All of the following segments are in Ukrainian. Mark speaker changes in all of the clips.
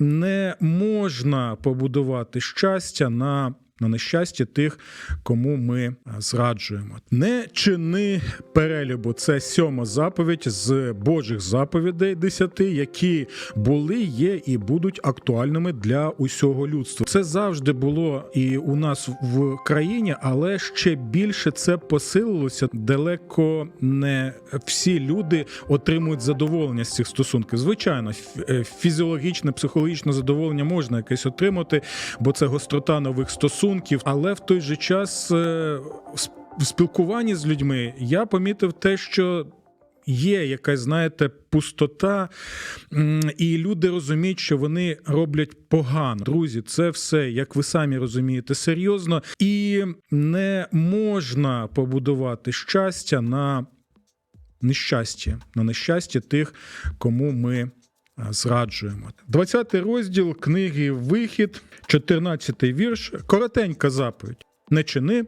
Speaker 1: не можна побудувати щастя на на нещастя тих, кому ми зраджуємо. Не чини перелюбу. Це сьома заповідь з Божих заповідей десяти, які були, є і будуть актуальними для усього людства. Це завжди було і у нас в країні, але ще більше це посилилося. Далеко не всі люди отримують задоволення з цих стосунків. Звичайно, ф- фізіологічне, психологічне задоволення можна якесь отримати, бо це гострота нових стосунків. Але в той же час е, в спілкуванні з людьми я помітив те, що. Є якась, знаєте, пустота, і люди розуміють, що вони роблять погано. Друзі, це все, як ви самі розумієте, серйозно, і не можна побудувати щастя на нещасті, на нещастя тих, кому ми зраджуємо. 20 розділ книги Вихід, 14 вірш. Коротенька заповідь. Не чини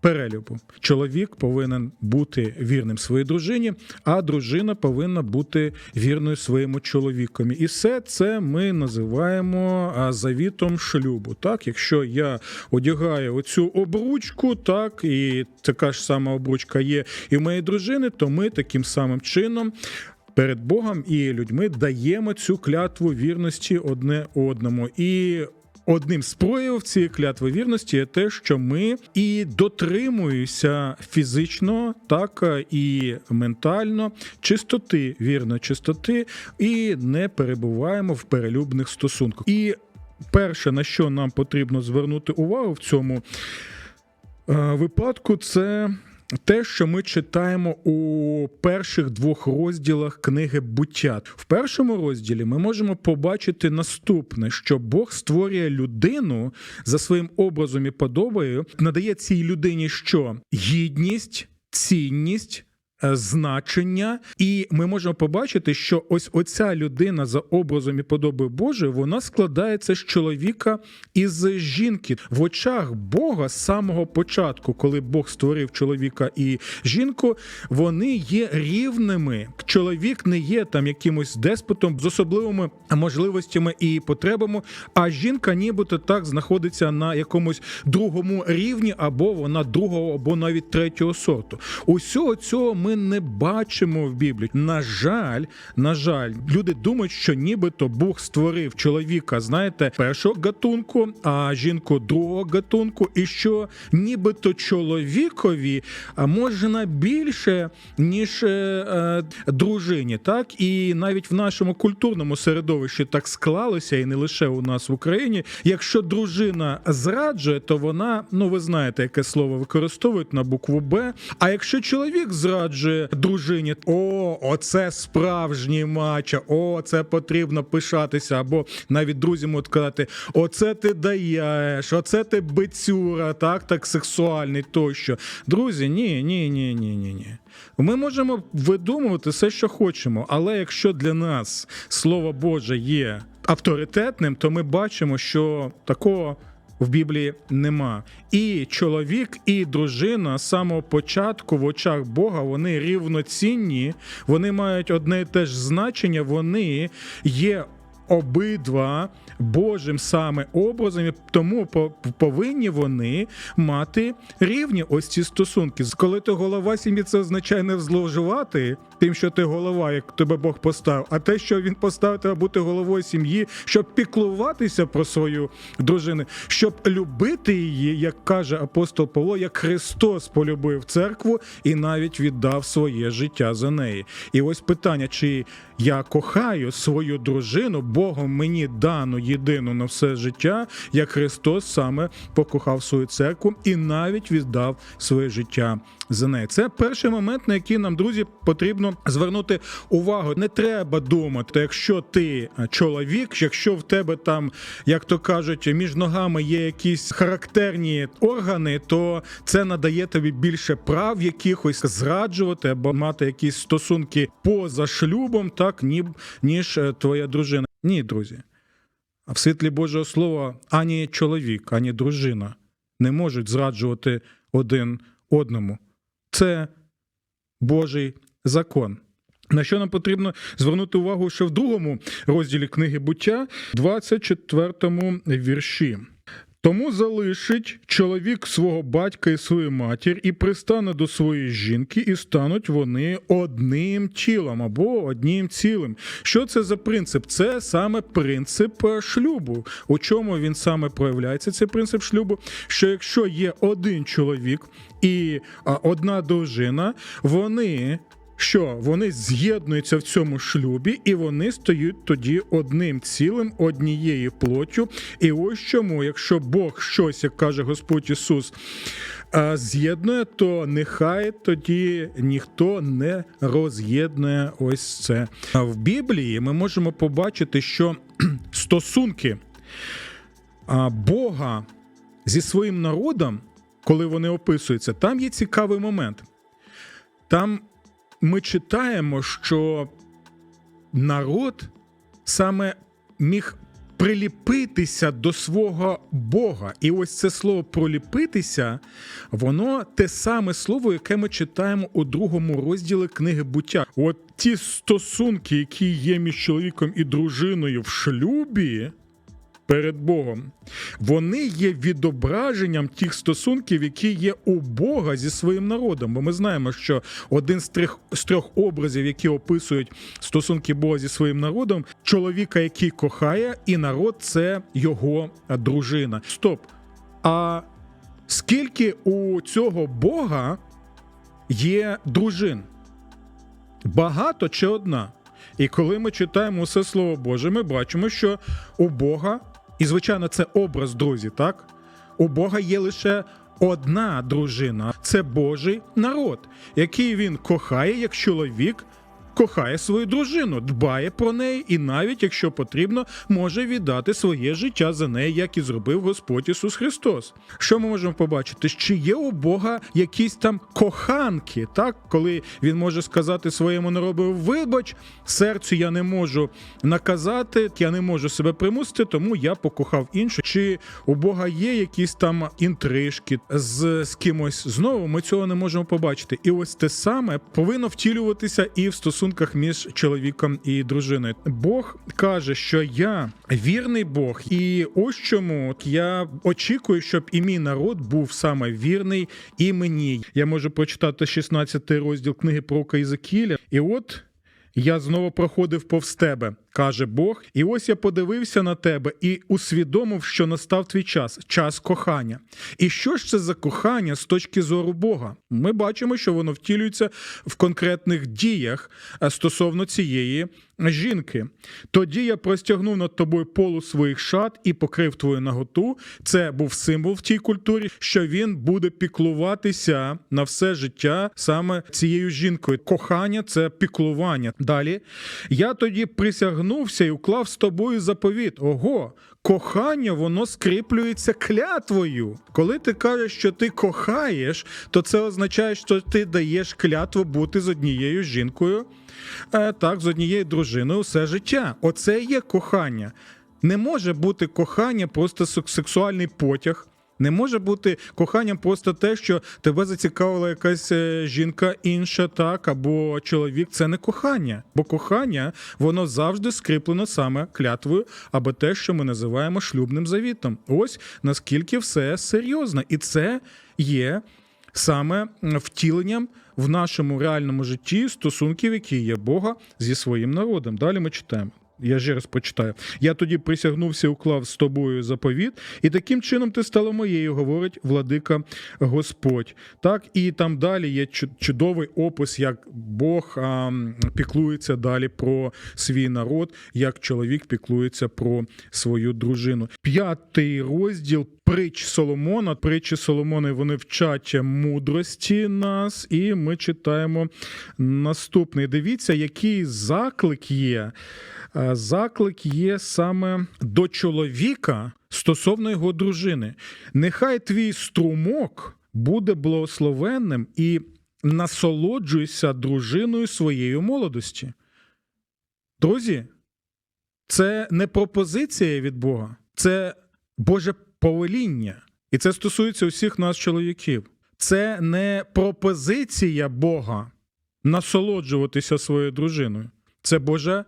Speaker 1: перелюбу. Чоловік повинен бути вірним своїй дружині, а дружина повинна бути вірною своєму чоловікові. І все це ми називаємо завітом шлюбу. Так, якщо я одягаю оцю обручку, так і така ж сама обручка є і в моєї дружини, то ми таким самим чином. Перед Богом і людьми даємо цю клятву вірності одне одному. І одним з проявів цієї клятви вірності є те, що ми і дотримуємося фізично, так і ментально чистоти, вірно, чистоти, і не перебуваємо в перелюбних стосунках. І перше, на що нам потрібно звернути увагу в цьому е, випадку, це те, що ми читаємо у перших двох розділах книги буття. В першому розділі ми можемо побачити наступне: що Бог створює людину за своїм образом і подобою, надає цій людині що гідність, цінність. Е, Значення, і ми можемо побачити, що ось оця людина за образом і подобою Божою, вона складається з чоловіка і з жінки в очах Бога з самого початку, коли Бог створив чоловіка і жінку, вони є рівними. Чоловік не є там якимось деспотом з особливими можливостями і потребами, а жінка, нібито так знаходиться на якомусь другому рівні, або вона другого, або навіть третього сорту. Усього цього ми не бачимо в Біблії. На жаль, на жаль, люди думають, що нібито Бог створив чоловіка, знаєте, першого гатунку, а жінку другого гатунку, і що нібито чоловікові можна більше, ніж е, е, дружині. Так і навіть в нашому культурному середовищі так склалося, і не лише у нас в Україні. Якщо дружина зраджує, то вона, ну ви знаєте, яке слово використовують на букву Б. А якщо чоловік зраджує дружині, о, оце справжній мачо, о, це потрібно пишатися. Або навіть друзі можуть казати, оце ти даєш, оце ти бицюра, так, так сексуальний тощо. Друзі, ні, ні, ні, ні, ні, ні. Ми можемо видумувати все, що хочемо, але якщо для нас слово Боже є авторитетним, то ми бачимо, що такого. В Біблії нема. І чоловік, і дружина з самого початку в очах Бога вони рівноцінні, вони мають одне і те ж значення, вони є обидва Божим саме образом, і тому по- повинні вони мати рівні ось ці стосунки. Коли ти голова сім'ї, це означає не зловживати тим, що ти голова, як тебе Бог поставив, а те, що він поставив тебе бути головою сім'ї, щоб піклуватися про свою дружину, щоб любити її, як каже апостол Павло, як Христос полюбив церкву і навіть віддав своє життя за неї. І ось питання, чи я кохаю свою дружину, Богом мені дану єдину на все життя, як Христос саме покохав свою церкву і навіть віддав своє життя за неї. Це перший момент, на який нам, друзі, потрібно звернути увагу. Не треба думати, якщо ти е, чоловік, якщо в тебе там, як то кажуть, між ногами є якісь характерні органи, то це надає тобі більше прав якихось зраджувати або мати якісь стосунки поза шлюбом, так ні, ніж е, твоя дружина. Ні, друзі. А в світлі Божого Слова ані чоловік, ані дружина не можуть зраджувати один одному. Це Божий закон. На що нам потрібно звернути увагу ще в другому розділі книги буття, 24 вірші. Тому залишить чоловік свого батька і свою матір і пристане до своєї жінки, і стануть вони одним тілом або одним цілим. Що це за принцип? Це саме принцип е, шлюбу. У чому він саме проявляється? Цей принцип шлюбу. Що якщо є один чоловік і одна дружина, вони що вони з'єднуються в цьому шлюбі, і вони стають тоді одним цілим, однією плоттю. І ось чому, якщо Бог щось, як каже Господь Ісус, з'єднує, то нехай тоді ніхто не роз'єднує ось це. В Біблії ми можемо побачити, що стосунки Бога зі своїм народом, коли вони описуються, там є цікавий момент. Там ми читаємо, що народ саме міг приліпитися до свого Бога. І ось це слово проліпитися, воно те саме слово, яке ми читаємо у другому розділі книги буття. От ті стосунки, які є між чоловіком і дружиною в шлюбі. Перед Богом вони є відображенням тих стосунків, які є у Бога зі своїм народом. Бо ми знаємо, що один з трьох з трьох образів, які описують стосунки Бога зі своїм народом, чоловіка, який кохає, і народ це його дружина. Стоп. А скільки у цього Бога є дружин? Багато чи одна? І коли ми читаємо усе слово Боже, ми бачимо, що у Бога, і звичайно, це образ друзі, так? У Бога є лише одна дружина це Божий народ, який він кохає як чоловік. Кохає свою дружину, дбає про неї, і навіть, якщо потрібно, може віддати своє життя за неї, як і зробив Господь Ісус Христос. Що ми можемо побачити? Чи є у Бога якісь там коханки, так коли він може сказати своєму народу: вибач, серцю я не можу наказати, я не можу себе примусити, тому я покохав іншу. Чи у Бога є якісь там інтрижки з, з кимось? Знову ми цього не можемо побачити. І ось те саме повинно втілюватися і в стосунках між чоловіком і дружиною. Бог каже, що я вірний Бог, і ось чому я очікую, щоб і мій народ був саме вірний і мені. Я можу прочитати 16 розділ книги про Ізекіля, і от. Я знову проходив повз тебе, каже Бог, і ось я подивився на тебе і усвідомив, що настав твій час, час кохання. І що ж це за кохання з точки зору Бога? Ми бачимо, що воно втілюється в конкретних діях е, стосовно цієї жінки. Тоді я простягнув над тобою полу своїх шат і покрив твою наготу. Це був символ в тій культурі, що він буде піклуватися на все життя саме цією жінкою. Кохання це піклування. Далі я тоді присягнувся і уклав з тобою заповіт. Ого, кохання воно скріплюється клятвою. Коли ти кажеш, що ти кохаєш, то це означає, що ти даєш клятву бути з однією жінкою, е, так, з однією дружиною все життя. Оце є кохання. Не може бути кохання просто сексуальний потяг. Не може бути коханням просто те, що тебе зацікавила якась е, жінка інша, так або чоловік. Це не кохання, бо кохання воно завжди скріплено саме клятвою, або те, що ми називаємо шлюбним завітом. Ось наскільки все серйозно, і це є саме втіленням в нашому реальному житті стосунків, які є Бога зі своїм народом. Далі ми читаємо. Я ще раз почитаю. Я тоді присягнувся, уклав з тобою заповіт, і таким чином ти стала моєю, говорить владика Господь. Так, і там далі є чудовий опис, як Бог а, піклується далі про свій народ, як чоловік піклується про свою дружину. П'ятий розділ. Притч Соломона, притчі Соломона вони вчать мудрості нас, і ми читаємо наступний. Дивіться, який заклик є. Заклик є саме до чоловіка стосовно його дружини. Нехай твій струмок буде благословенним і насолоджуйся дружиною своєї молодості. Друзі, це не пропозиція від Бога, це Боже повеління. І це стосується усіх нас, чоловіків. Це не пропозиція Бога. насолоджуватися своєю дружиною. Це Божа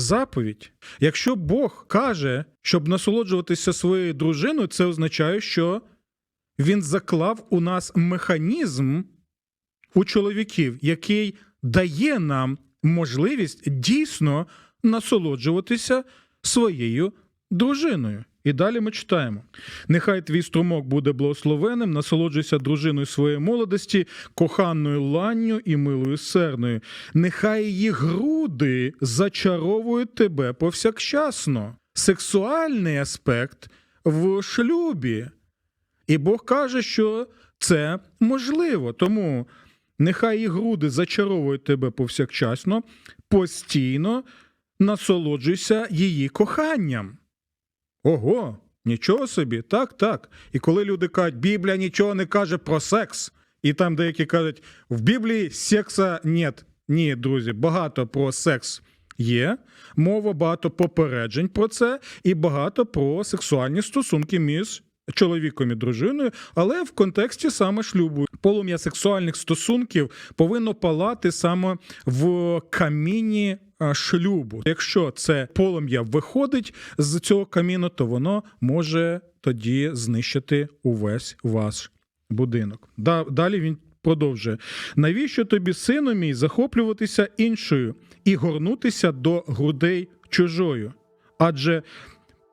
Speaker 1: заповідь. Якщо Бог каже, щоб насолоджуватися своєю дружиною, це означає, що він заклав у нас механізм у чоловіків, який дає нам можливість дійсно насолоджуватися своєю дружиною. І далі ми читаємо: нехай твій струмок буде благословенним, насолоджуйся дружиною своєї молодості, коханою ланню і милою серною. Нехай її груди зачаровують тебе повсякчасно. Сексуальний аспект в шлюбі. І Бог каже, що це можливо. Тому нехай її груди зачаровують тебе повсякчасно, постійно насолоджуйся її коханням. Ого, нічого собі, так, так. І коли люди кажуть, Біблія нічого не каже про секс, і там деякі кажуть, в Біблії секса нет. Ні, друзі, багато про секс є, мова багато попереджень про це, і багато про сексуальні стосунки між чоловіком і дружиною, але в контексті саме шлюбу. Полум'я сексуальних стосунків повинно палати саме в каміні шлюбу. Якщо це полум'я виходить з цього каміну, то воно може тоді знищити увесь ваш будинок. Далі він продовжує: навіщо тобі, сину мій, захоплюватися іншою і горнутися до грудей чужою? Адже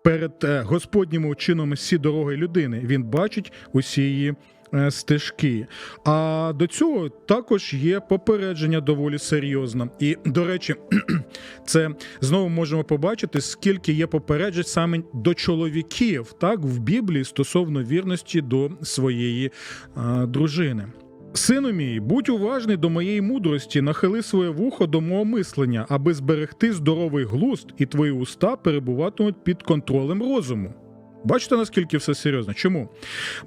Speaker 1: перед е, Господніми очином всі дороги людини він бачить усі її. е, Стежки. А до цього також є попередження доволі серйозне. І, до речі, це знову можемо побачити, скільки є попереджень саме до чоловіків, так, в Біблії стосовно вірності до своєї е, дружини. Сину мій, будь уважний до моєї мудрості, нахили своє вухо до мого мислення, аби зберегти здоровий глузд, і твої уста перебуватимуть під контролем розуму. Бачите, наскільки все серйозно? Чому?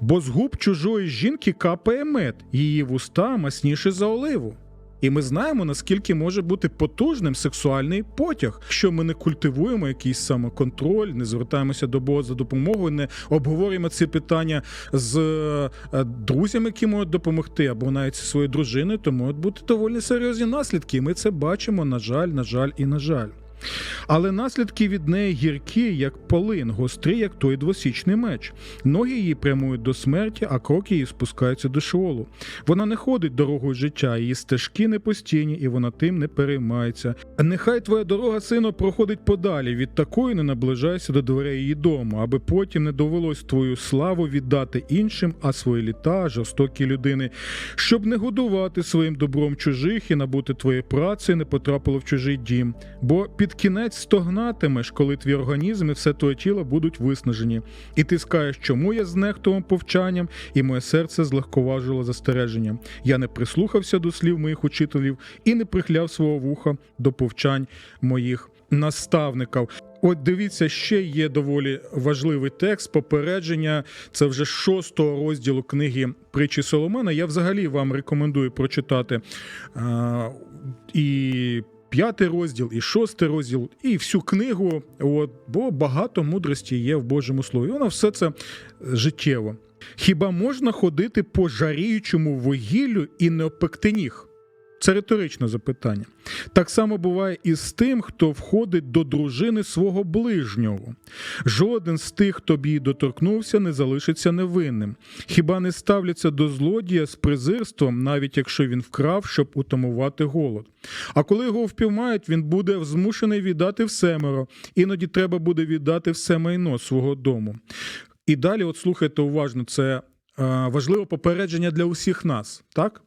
Speaker 1: Бо з губ чужої жінки капає мед, її вуста масніше за оливу. І ми знаємо, наскільки може бути потужним сексуальний потяг, що ми не культивуємо якийсь самоконтроль, не звертаємося до Бога за допомогою, не обговорюємо ці питання з е, друзями, які можуть допомогти, або навіть зі своєю дружиною, то можуть бути доволі серйозні наслідки. І ми це бачимо, на жаль, на жаль і на жаль. Але наслідки від неї гіркі, як полин, гострі, як той двосічний меч. Ноги її прямують до смерті, а кроки її спускаються до шолу. Вона не ходить дорогою життя, її стежки не постійні, і вона тим не переймається. Нехай твоя дорога, сино, проходить подалі. Від такої не наближайся до дверей її дому, аби потім не довелось твою славу віддати іншим, а свої літа, жорстокі людини, щоб не годувати своїм добром чужих і набути твоєї праці не потрапило в чужий дім. Бо під кінець стогнатимеш, коли твій організм і все твоє тіло будуть виснажені. І ти скажеш, чому я знехтував повчанням, і моє серце злегковажило застереженням. Я не прислухався до слів моїх учителів і не прихляв свого вуха до повчань моїх наставників. От дивіться, ще є доволі важливий текст попередження. Це вже шостого розділу книги притчі Соломена. Я взагалі вам рекомендую прочитати і п'ятий розділ, і шостий розділ, і всю книгу. От, бо багато мудрості є в Божому Слові. Воно все це життєво. Хіба можна ходити по жаріючому вугіллю і не опекти ніг? Це риторичне запитання. Так само буває і з тим, хто входить до дружини свого ближнього. Жоден з тих, хто б її доторкнувся, не залишиться невинним. Хіба не ставляться до злодія з презирством, навіть якщо він вкрав, щоб утамувати голод. А коли його впіймають, він буде змушений віддати всемеро. Іноді треба буде віддати все майно свого дому. І далі, от слухайте уважно, це е, важливе попередження для усіх нас, так?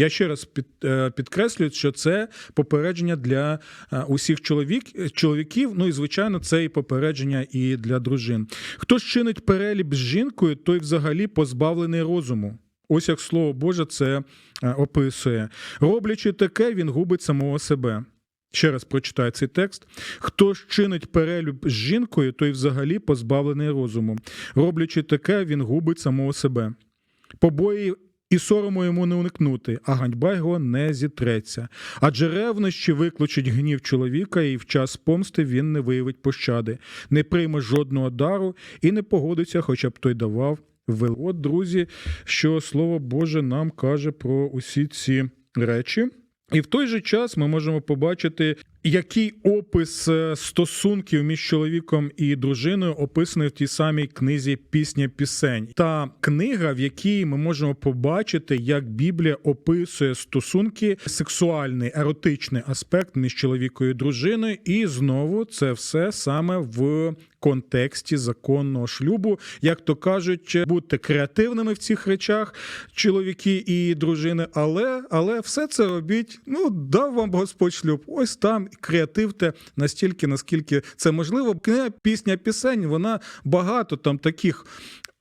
Speaker 1: Я ще раз під, е, підкреслюю, що це попередження для е, усіх чоловік, чоловіків. Ну і звичайно, це і попередження і для дружин. Хто ж чинить переліб з жінкою, той взагалі позбавлений розуму. Ось як слово Боже це е, описує. Роблячи таке, він губить самого себе. Ще раз прочитаю цей текст. Хто ж чинить перелюб з жінкою, той взагалі позбавлений розуму. Роблячи таке, він губить самого себе. Побої і сорому йому не уникнути, а ганьба його не зітреться. Адже ревнощі викличуть гнів чоловіка, і в час помсти він не виявить пощади, не прийме жодного дару і не погодиться, хоча б той давав вил. От, друзі, що слово Боже нам каже про усі ці речі. І в той же час ми можемо побачити, який опис е, стосунків між чоловіком і дружиною описаний в тій самій книзі Пісня пісень. Та книга, в якій ми можемо побачити, як Біблія описує стосунки, сексуальний еротичний аспект між чоловіком і дружиною, і знову це все саме в контексті законного шлюбу, як то кажуть, будьте креативними в цих речах, чоловіки і дружини, але але все це робіть. Ну дав вам Господь шлюб. Ось там креативте настільки, наскільки це можливо. Книга пісня пісень, вона багато там таких.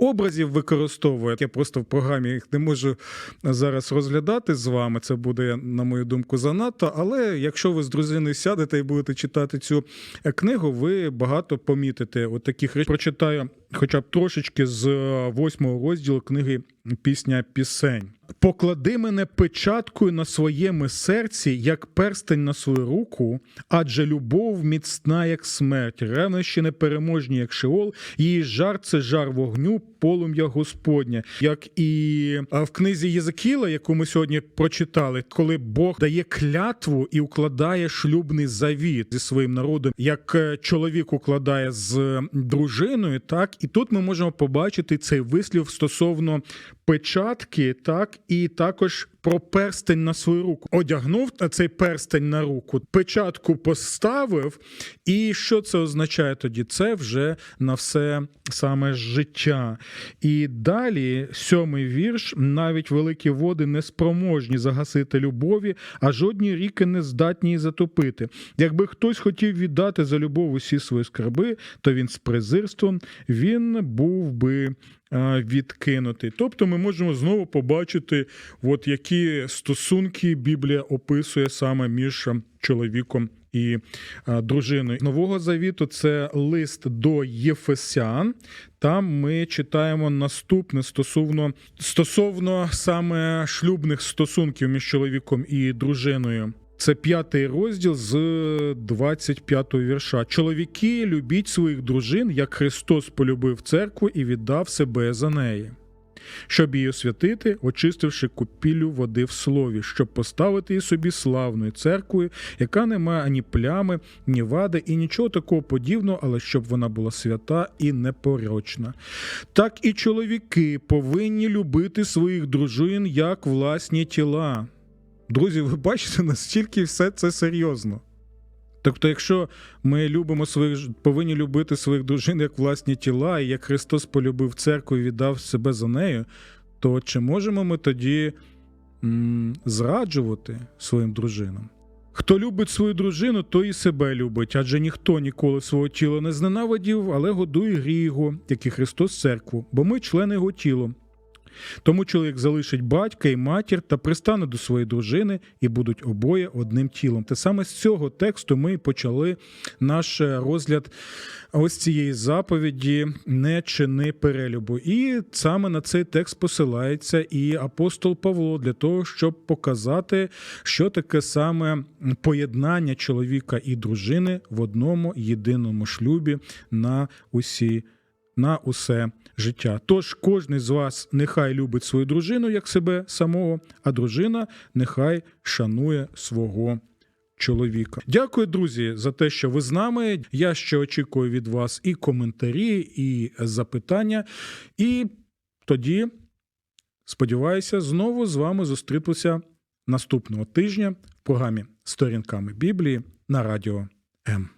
Speaker 1: Образів використовує. Я просто в програмі їх не можу зараз розглядати з вами. Це буде, на мою думку, занадто. Але якщо ви з дружиною сядете і будете читати цю книгу, ви багато помітите от таких речей. Прочитаю, хоча б трошечки з восьмого розділу книги Пісня пісень. Поклади мене печаткою на своєму серці, як перстень на свою руку, адже любов міцна, як смерть, ревнощі непереможні, як шеол, її жар це жар вогню, полум'я Господня. Як і в книзі Єзекіла, яку ми сьогодні прочитали, коли Бог дає клятву і укладає шлюбний завіт зі своїм народом, як е, чоловік укладає з дружиною, так і тут ми можемо побачити цей вислів стосовно печатки, так і також про перстень на свою руку. Одягнув цей перстень на руку, печатку поставив. І що це означає тоді? Це вже на все саме життя. І далі сьомий вірш: навіть великі води не спроможні загасити любові, а жодні ріки не здатні її затопити. Якби хтось хотів віддати за любов усі свої скарби, то він з презирством він був би відкинутий. Тобто ми можемо знову побачити, от які стосунки Біблія описує саме між чоловіком і дружиною. Нового завіту це лист до Єфесян. Там ми читаємо наступне стосовно стосовно саме шлюбних стосунків між чоловіком і дружиною. Це п'ятий розділ з 25 вірша. Чоловіки любіть своїх дружин, як Христос полюбив церкву і віддав себе за неї, щоб її освятити, очистивши купіллю води в слові, щоб поставити її собі славною церквою, яка не має ані плями, ні вади, і нічого такого подібного, але щоб вона була свята і непорочна. Так і чоловіки повинні любити своїх дружин як власні тіла. Друзі, ви бачите, настільки все це серйозно. Тобто, якщо ми любимо своїх, повинні любити своїх дружин як власні тіла, і як Христос полюбив церкву і віддав себе за нею, то чи можемо ми тоді м- зраджувати своїм дружинам? Хто любить свою дружину, той і себе любить, адже ніхто ніколи свого тіла не зненавидів, але годує гріє його, як і Христос церкву, бо ми члени його тіла. Тому чоловік залишить батька і матір та пристане до своєї дружини і будуть обоє одним тілом. Те саме з цього тексту ми почали наш розгляд ось цієї заповіді не чини перелюбу. І саме на цей текст посилається і апостол Павло для того, щоб показати, що таке саме поєднання чоловіка і дружини в одному єдиному шлюбі на усі на усе життя. Тож кожен з вас нехай любить свою дружину як себе самого, а дружина нехай шанує свого. Чоловіка, дякую, друзі, за те, що ви з нами. Я ще очікую від вас і коментарі, і запитання. І тоді, сподіваюся, знову з вами зустрітися наступного тижня в програмі Сторінками Біблії на радіо М.